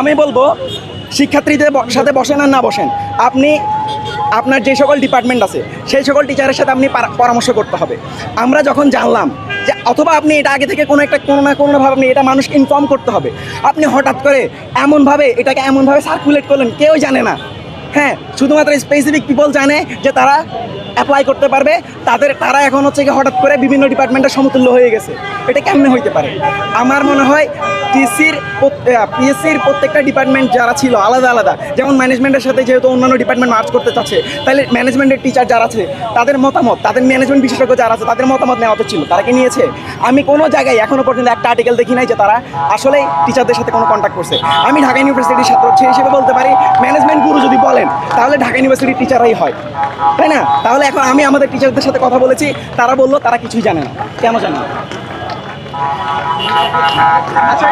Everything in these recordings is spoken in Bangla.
আমি বলব, শিক্ষার্থীদের সাথে বসেন আর না বসেন। আপনি, আপনার যে সকল ডিপার্টমেন্ট আছে, সেই সকল টিচারের সাথে আপনি পরামর্শ করতে হবে। আমরা যখন জানলাম যে, অথবা আপনি এটা আগে থেকে কোনো একটা, কোনো না কোনোভাবে আপনি এটা মানুষকে ইনফর্ম করতে হবে। আপনি হঠাৎ করে এমনভাবে, এটাকে এমনভাবে সার্কুলেট করলেন কেউ জানে না। হ্যাঁ শুধুমাত্র স্পেসিফিক পিপল জানে যে তারা অ্যাপ্লাই করতে পারবে, তাদের, তারা এখন হচ্ছে কি হঠাৎ করে বিভিন্ন ডিপার্টমেন্টের সমতুল্য হয়ে গেছে। এটা কেমনে হইতে পারে? আমার মনে হয় পিএসসির পিএসসির প্রত্যেকটা ডিপার্টমেন্ট যারা ছিল আলাদা আলাদা। যেমন ম্যানেজমেন্টের সাথে যেহেতু অন্যান্য ডিপার্টমেন্ট মার্চ করতে চাচ্ছে, তাহলে ম্যানেজমেন্টের টিচার যারা আছে, তাদের মতামত, তাদের ম্যানেজমেন্ট বিশেষজ্ঞ যারা আছে, তাদের মতামত নেওয়া তো ছিল, তারা কি নিয়েছে? আমি কোনো জায়গায় এখনও পর্যন্ত একটা আর্টিকেল দেখি নাই যে তারা আসলেই টিচারদের সাথে কোনো কন্ট্যাক্ট করছে। আমি ঢাকা ইউনিভার্সিটির ছাত্র হিসেবে বলতে পারি ম্যানেজমেন্ট বলেন তাহলে ঢাকা ইউনিভার্সিটির টিচাররাই হয়। তাই না? তাহলে এখন আমি আমাদের টিচারদের সাথে কথা বলেছি, তারা বলল, তারা কিছুই জানে না। কেন জানে না? আচ্ছা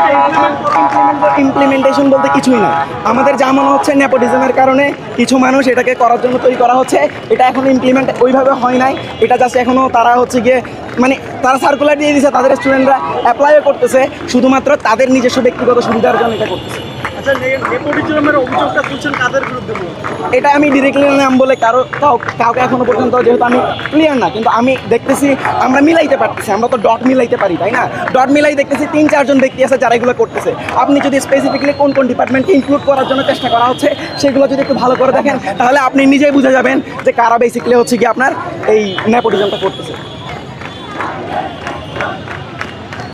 ইমপ্লিমেন্টেশন বলতে কিছুই না। আমাদের যা মনে হচ্ছে নেপোটিজমের কারণে, কিছু মানুষ এটাকে করার জন্য তৈরি করা হচ্ছে। এটা এখনও ইমপ্লিমেন্ট ওইভাবে হয় নাই। এটা জাস্ট এখনও তারা হচ্ছে গিয়ে মানে তারা সার্কুলার দিয়ে দিয়েছে, তাদের স্টুডেন্টরা অ্যাপ্লাইও করতেছে। শুধুমাত্র তাদের নিজস্ব ব্যক্তিগত সুবিধার জন্য এটা করতেছে। আচ্ছা এটা আমি ডিরেক্টলি নাম বলে কারও কাউ- কাউকে এখনও পর্যন্ত যেহেতু আমি ক্লিয়ার না, কিন্তু আমি দেখতেছি আমরা মিলাইতে পারতেছি, আমরা তো ডট মিলাইতে পারি, তাই না? ডট মিলাই দেখতেছি তিন, চারজন ব্যক্তি আছে যারা এগুলো করতেছে। আপনি যদি স্পেসিফিকলি কোন কোন ডিপার্টমেন্টকে ইনক্লুড করার জন্য চেষ্টা করা হচ্ছে, সেগুলো যদি একটু ভালো করে দেখেন, তাহলে আপনি নিজেই বুঝে যাবেন যে কারা বেসিক্যালি হচ্ছে কি আপনার এই নেপোটিজমটা করতেছে।